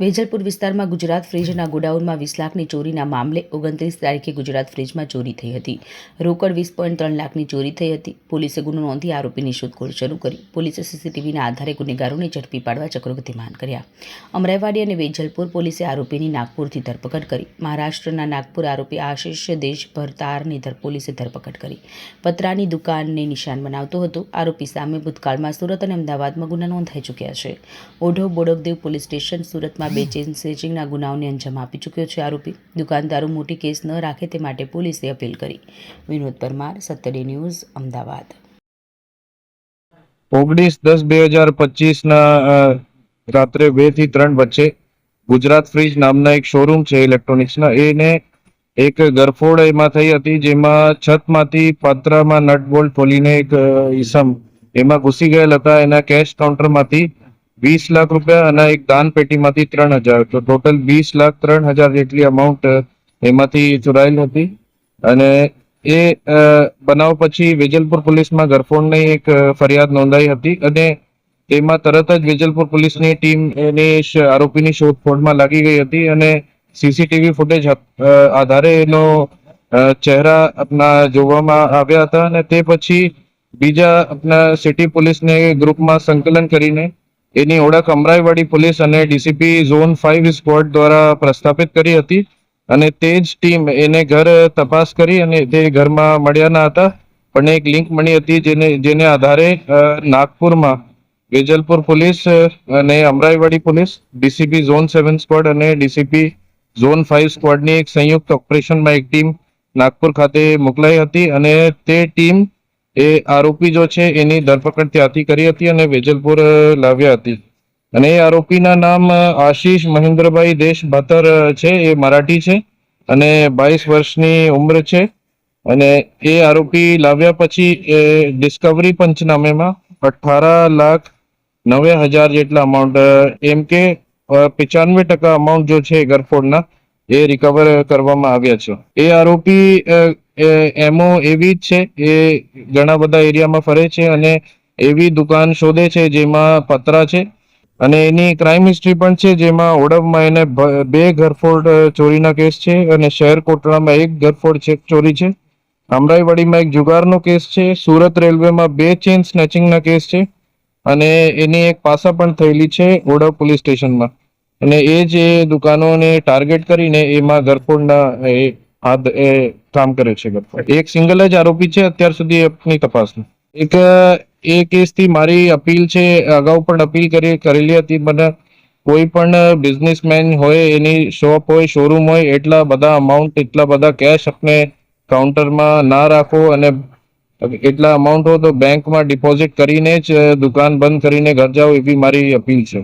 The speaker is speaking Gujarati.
વેજલપુર વિસ્તારમાં ગુજરાત ફ્રીજના ગોડાઉનમાં વીસ લાખની ચોરીના મામલે ઓગણત્રીસ તારીખે ગુજરાત ફ્રીજમાં ચોરી થઈ હતી. રોકડ વીસ પોઈન્ટ ત્રણ લાખની ચોરી થઈ હતી. પોલીસે ગુનો નોંધી આરોપીની શોધખોળ શરૂ કરી. પોલીસે સીસીટીવીના આધારે ગુનેગારોને ઝડપી પાડવા ચક્રો ગતિમાન કર્યા. અમરાઈવાડી અને વેજલપુર પોલીસે આરોપીની નાગપુરથી ધરપકડ કરી. મહારાષ્ટ્રના નાગપુર આરોપી આશિષ દેશભરતારની ધર પોલીસે ધરપકડ કરી. પતરાની દુકાનને નિશાન બનાવતો હતો. આરોપી સામે ભૂતકાળમાં સુરત અને અમદાવાદમાં ગુના નોંધાઈ ચૂક્યા છે. ઓઢવ બોડકદેવ પોલીસ સ્ટેશન સુરતમાં બે ચેન સ્નેચિંગના ગુનાઓને અંજામ આપી ચૂક્યો છે આરોપી. દુકાનદારો મોટી કેસ ન રાખે તે માટે પોલીસે અપીલ કરી. વિનોદ પરમાર સત્તરી ન્યૂઝ, અમદાવાદ. ઓગણીસ દસ બે હજાર પચીસના રાત્રે બેથી ત્રણ વચ્ચે ગુજરાત ફ્રીજ નામના એક શોરૂમ છે ઇલેક્ટ્રોનિક્સના. એને એક ગરફોડ એમાં થઈ હતી જેમાં છતમાંથી પાત્રામાં નટ બોલ્ટ ખોલીને એક ઈસમ એમાં ઘૂસી ગયેલ હતા. એના કેશ કાઉન્ટરમાંથી વીસ લાખ રૂપિયા અને એક દાન પેટીમાંથી ત્રણ હજાર. તો ટોટલ વીસ લાખ ત્રણ હજાર જેટલી અમાઉન્ટ એમાંથી ચોરાયેલ હતી. અને એ બનાવ પછી વેજલપુર પોલીસમાં ગરફોડની એક ફરિયાદ નોંધાઈ હતી અને તેમાં તરત જ વેજલપુર પોલીસની ટીમ એની આરોપીની શોધખોળમાં લાગી ગઈ હતી અને સીસીટીવી ફૂટેજ આધારે એનો ચહેરા આપના જોવામાં આવ્યા હતા અને તે પછી બીજા આપના સિટી પોલીસને ગ્રુપમાં સંકલન કરીને એની ઓળખ અમરાઈવાડી પોલીસ અને ડીસીપી ઝોન ફાઇવ સ્ક્વોડ દ્વારા પ્રસ્થાપિત કરી હતી અને તે જ ટીમ એને ઘર તપાસ કરી અને તે ઘરમાં મળ્યા ન હતા. પણ એક લિંક મળી હતી જેને જેને આધારે નાગપુરમાં વેજલપુર પોલીસ અને Amraiwadi police, DCP zone seven squad અને ડીસીપી ઝોન ફાઇવ સ્ક્વોડની એક સંયુક્ત ઓપરેશનમાં એક ટીમ નાગપુર ખાતે મોકલાઈ હતી અને તે ટીમ એ આરોપી જો છે, એની ધરપકડ ત્યાંથી કરી હતી અને વેજલપુર લાવ્યા હતી. અને એ આરોપીના નામ આશીષ મહેન્દ્રભાઈ દેશ ભાતર છે, એ મરાઠી છે અને બાવીસ વર્ષની ઉંમર છે. અને એ આરોપી લાવ્યા પછી, એ ડિસ્કવરી પંચનામેમાં અઠારા લાખ નવે હજાર જેટલા અમાઉન્ટ એમ કે પંચાનવે ટકા અમાઉન્ટ જો છે ગરફોડના એ રિકવર કરવામાં આવ્યા છે. એ આરોપી એમઓ એવી જ છે એ ઘણા બધા એરિયામાં ફરે છે અને એવી દુકાન શોધે છે જેમાં પતરા છે અને એની ક્રાઇમ હિસ્ટ્રી પણ છે જેમાં ઓડવમાં એને બે ઘરફોડ ચોરીના કેસ છે અને શહેર કોટડામાં એક ઘરફોડ છે ચોરી છે. અમરાઈવાડીમાં એક જુગારનો કેસ છે, સુરત રેલવેમાં બે ચેન સ્નેચિંગના કેસ છે અને એની એક પાસા પણ થયેલી છે ઓડવ પોલીસ સ્ટેશનમાં. અને એ જે દુકાનોને ટાર્ગેટ કરીને એમાં ધરપોડના એ હાથ એ કામ કરે છે એક સિંગલ જ આરોપી છે અત્યાર સુધી આપની તપાસમાં. એક એ કેસથી મારી અપીલ છે અગાઉ પણ અપીલ કરી કરેલી હતી મને કોઈ પણ બિઝનેસમેન હોય એની શોપ હોય શોરૂમ હોય એટલા બધા અમાઉન્ટ એટલા બધા કેશ આપણે કાઉન્ટરમાં ના રાખો અને એટલા અમાઉન્ટ હો તો બેંકમાં ડિપોઝિટ કરીને જ દુકાન બંધ કરીને ઘર જાઓ એવી મારી અપીલ છે.